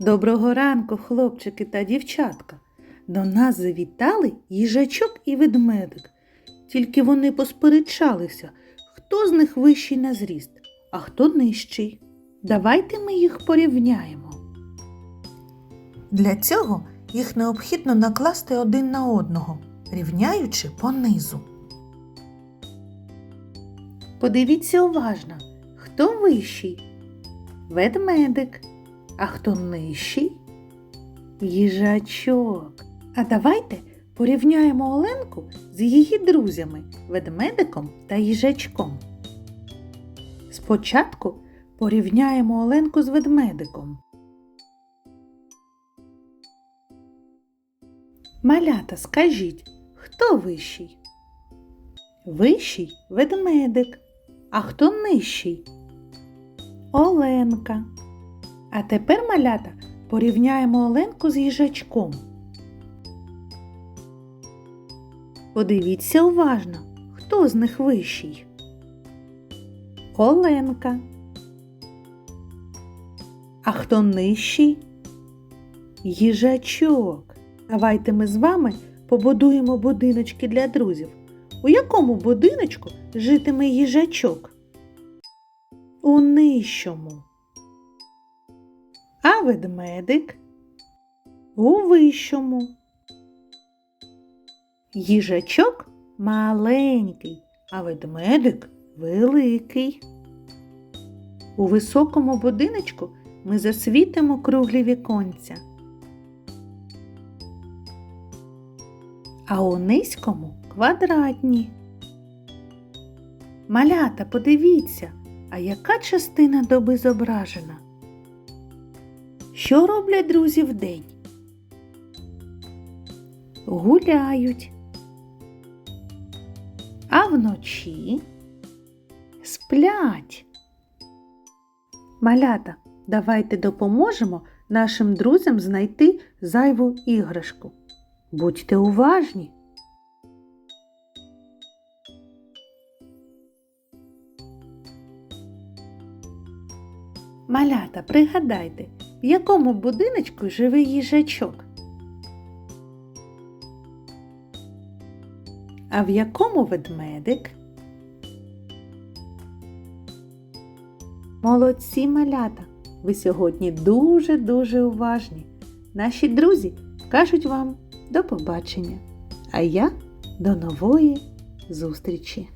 Доброго ранку, хлопчики та дівчатка. До нас завітали їжачок і ведмедик. Тільки вони посперечалися, хто з них вищий на зріст, а хто нижчий. Давайте ми їх порівняємо. Для цього їх необхідно накласти один на одного, рівняючи понизу. Подивіться уважно, хто вищий? Ведмедик. А хто нижчий? Їжачок. А давайте порівняємо Оленку з її друзями ведмедиком та їжачком. Спочатку порівняємо Оленку з ведмедиком. Малята, скажіть, хто вищий? Вищий ведмедик. А хто нижчий? Оленка. А тепер, малята, порівняємо Оленку з їжачком. Подивіться уважно, хто з них вищий? Оленка. А хто нижчий? Їжачок. Давайте ми з вами побудуємо будиночки для друзів. У якому будиночку житиме їжачок? У нижчому. А ведмедик у вищому. Їжачок маленький, а ведмедик великий. У високому будиночку ми засвітимо круглі віконця. А у низькому квадратні. Малята, подивіться, а яка частина доби зображена? Що роблять друзі вдень? Гуляють. А вночі сплять. Малята, давайте допоможемо нашим друзям знайти зайву іграшку. Будьте уважні. Малята, пригадайте, в якому будиночку живе їжачок? А в якому ведмедик? Молодці малята! Ви сьогодні дуже-дуже уважні. Наші друзі кажуть вам до побачення, а я до нової зустрічі!